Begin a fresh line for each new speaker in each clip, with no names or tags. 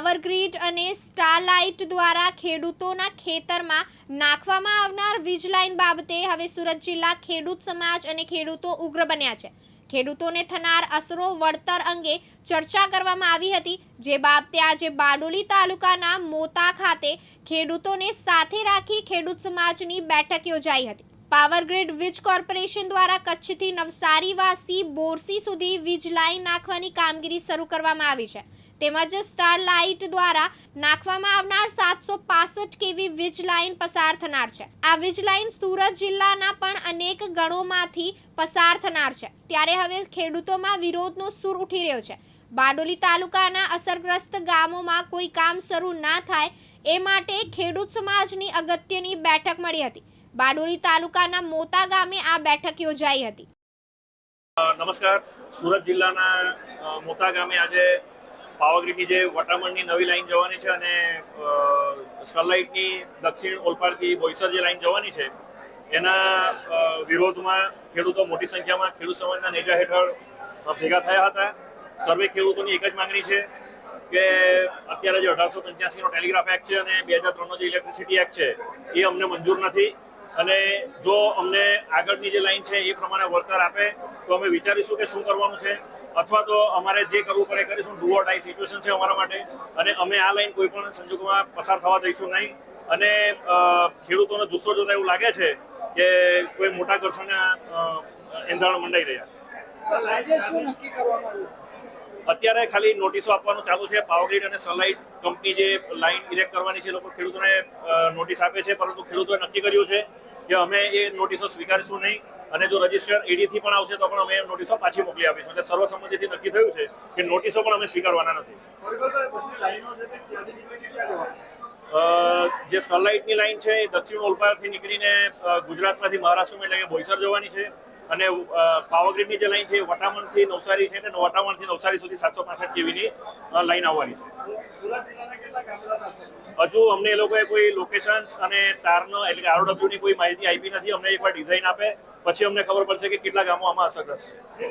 Power grid અને સ્ટારલાઇટ દ્વારા ખેડૂતોના ખેતરમાં નાખવામાં આવનાર વીજ લાઇન બાબતે હવે સુરત જિલ્લા ખેડૂત સમાજ અને ખેડૂતો ઉગ્ર બન્યા છે. ખેડૂતોને થનાર અસરો વળતર અંગે ચર્ચા કરવામાં આવી હતી, જે બાબતે આજે બારડોલી તાલુકાના મોતા ખાતે ખેડૂતોને સાથે રાખી ખેડૂત સમાજની બેઠક યોજાઈ હતી. પાવર ગ્રીડ વીજ કોર્પોરેશન દ્વારા કચ્છથી નવસારીવાસી બોરસી સુધી વીજ લાઇન નાખવાની કામગીરી શરૂ કરવામાં આવી છે. તેમજ સ્ટારલાઇટ દ્વારા નાખવામાં આવનાર સાતસો પાસઠ કેવી વીજ લાઇન પસાર થનાર છે. આ વીજ લાઇન સુરત જિલ્લાના પણ અનેક ગણોમાંથી પસાર થનાર છે. ત્યારે હવે ખેડૂતોમાં વિરોધનો સૂર ઉઠી રહ્યો છે. બારડોલી તાલુકાના અસરગ્રસ્ત ગામોમાં કોઈ કામ શરૂ ના થાય એ માટે ખેડૂત સમાજની અગત્યની બેઠક મળી હતી. બારડોલી તાલુકાના મોતા ગામે આ બેઠક યોજાઈ હતી.
નમસ્કાર. સુરત જિલ્લાના મોતા ગામે આજે પાવાગઢની જે વટામણની નવી લાઈન જવાની છે અને સ્ટરલાઇટની દક્ષિણ ઓલપાડથી બોઈસર જે લાઈન જવાની છે, એના વિરોધમાં ખેડૂતો મોટી સંખ્યામાં ખેડૂત સમાજના નેજા હેઠળ ભેગા થયા હતા. સર્વે ખેડૂતોની એક જ માંગણી છે કે અત્યારે જે અઢારસો પંચ્યાસીનો ટેલિગ્રાફ એક્ટ છે અને બે હજાર ત્રણનો જે ઇલેક્ટ્રિસિટી એક્ટ છે, એ અમને મંજૂર નથી. અને જો અમને આગળની જે લાઈન છે એ પ્રમાણે વળતર આપે, તો અમે વિચારીશું કે શું કરવાનું છે. અથવા તો અમારે જે કરવું પડે કરીશું. ડુ ઓર ડાઈ સિચ્યુએશન છે અમારા માટે. અને અમે આ લાઈન કોઈ પણ સંજોગોમાં પસાર થવા દઈશું નહીં. અને ખેડૂતોનો જુસ્સો જોતા એવું લાગે છે કે કોઈ મોટા ઘર્ષણના એંધાણ મંડાઈ રહ્યા છે. અત્યારે ખાલી નોટિસો આપવાનું ચાલુ છે. પાવરગ્રીડ અને સનલાઇટ કંપની જે લાઈન ઇરેક્ટ કરવાની છે લોકો ખેડૂતોને નોટિસ આપે છે. પરંતુ ખેડૂતોએ નક્કી કર્યું છે કે અમે એ નોટિસો સ્વીકારીશું નહીં. અને જો રજિસ્ટર એડીથી પણ આવશે તો પણ અમે નોટિસો પાછી મોકલી આપીશું. એટલે સર્વસંમતિથી નક્કી થયું છે કે નોટિસો પણ અમે સ્વીકારવાના નથી. જે સ્ટરલાઇટની લાઇન છે એ દક્ષિણ ઓલપાડથી નીકળીને ગુજરાતમાંથી મહારાષ્ટ્રમાં એટલે કે બોઈસર જવાની છે. અને પાવાગઢની જે લાઈન છે વટામણથી નવસારી છે અને વટામણથી નવસારી સુધી સાતસો પાસઠ કેવીની લાઈન આવવાની છે. હજુ અમને એ લોકોએ કોઈ લોકેશન અને તારનો એટલે કે આરઓડબ્લ્યુની કોઈ માહિતી આપી નથી, અમને એકવાર ડિઝાઇન આપે, પછી અમને ખબર પડશે કે કેટલા ગામો આમાં અસરગ્રસ્ત છે.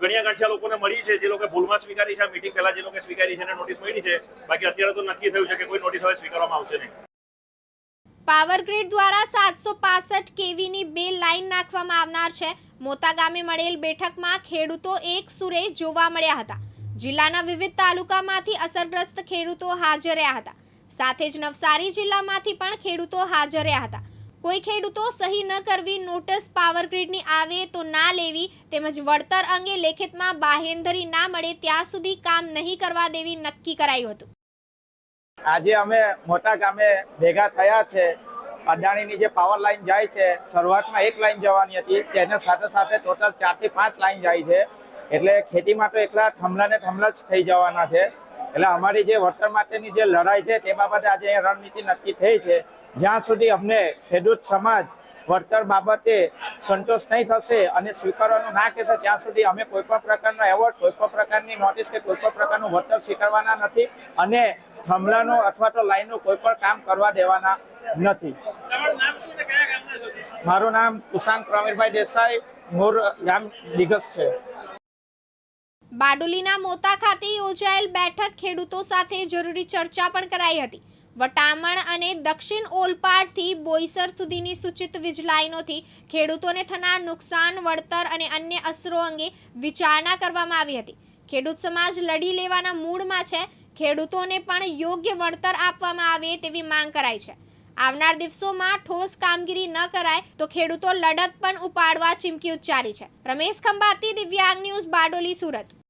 ઘણી ગાંઠિયા લોકોને મળી છે, જે લોકો ભૂલમાં સ્વીકારી છે, આ મીટિંગ પહેલા જે લોકો સ્વીકારી છે એને નોટિસ મળી છે, બાકી અત્યારે તો નક્કી થયું છે કે કોઈ નોટિસ હવે સ્વીકારવામાં આવશે નહીં.
પાવર ગ્રીડ દ્વારા સાતસો પાસઠ કેવીની બે લાઇન નાખવામાં આવનાર છે. મોતા ગામે મળેલ બેઠકમાં ખેડૂતો એક સુરે જોવા મળ્યા હતા. જિલ્લાના વિવિધ તાલુકામાંથી અસરગ્રસ્ત ખેડૂતો હાજર રહ્યા હતા. સાથે જ નવસારી જિલ્લામાંથી પણ ખેડૂતો હાજર રહ્યા હતા. કોઈ ખેડૂતો સહી ન કરવી, નોટિસ પાવર ગ્રીડની આવે તો ના લેવી તેમજ વળતર અંગે લેખિતમાં બાહેંધરી ના મળે ત્યાં સુધી કામ નહીં કરવા દેવી નક્કી કરાયું હતું.
આજે અમે મોટા ગામે ભેગા થયા છે. અદાણીની જે પાવર લાઈન જાય છે, શરૂઆતમાં એક લાઈન જવાની હતી, તેને સાથે સાથે ટોટલ ચારથી પાંચ લાઈન જાય છે. એટલે ખેતીમાં તો એકલા થમલા ને થમલા જ થઈ જવાના છે. એટલે અમારી જે વળતર માટેની જે લડાઈ છે, તે બાબતે આજે રણનીતિ નક્કી થઈ છે. જ્યાં સુધી અમને ખેડૂત સમાજ વળતર બાબતે સંતોષ નહીં થશે અને સ્વીકારવાનું ના કહેશે, ત્યાં સુધી અમે કોઈ પણ પ્રકારનો એવોર્ડ કોઈ પણ પ્રકારની નોટિસ કે કોઈ પણ પ્રકારનું વળતર સ્વીકારવાના નથી. અને થંભલાનું અથવા તો લાઈનનું કોઈ પણ કામ કરવા દેવાના નથી. મારું નામ કુશાંત પ્રવીરભાઈ દેસાઈ મોર ગામ દિગસ છે.
બાડુલીના મોતા ખાતે યોજાયેલ બેઠક ખેડૂતો સાથે જરૂરી ચર્ચા પણ કરાઈ હતી. વટામણ અને દક્ષિણ ઓલપાડથી બોઈસર સુધીની સૂચિત વીજ લાઇનોથી ખેડૂતોને થનાર નુકસાન વળતર અને અન્ય અસરો અંગે વિચારણા કરવામાં આવી હતી. ખેડૂત સમાજ લડી લેવાના મૂડમાં છે ખેડૂતોને પણ યોગ્ય વળતર આપવામાં આવે તેવી માંગ કરાઈ છે. આવનાર દિવસોમાં ઠોસ કામગીરી ન કરાય તો ખેડૂતો લડત પણ ઉપાડવા ચીમકી ઉચ્ચારી છે. રમેશ ખંભાતી, દિવ્યાંગ ન્યૂઝ, બારડોલી, સુરત.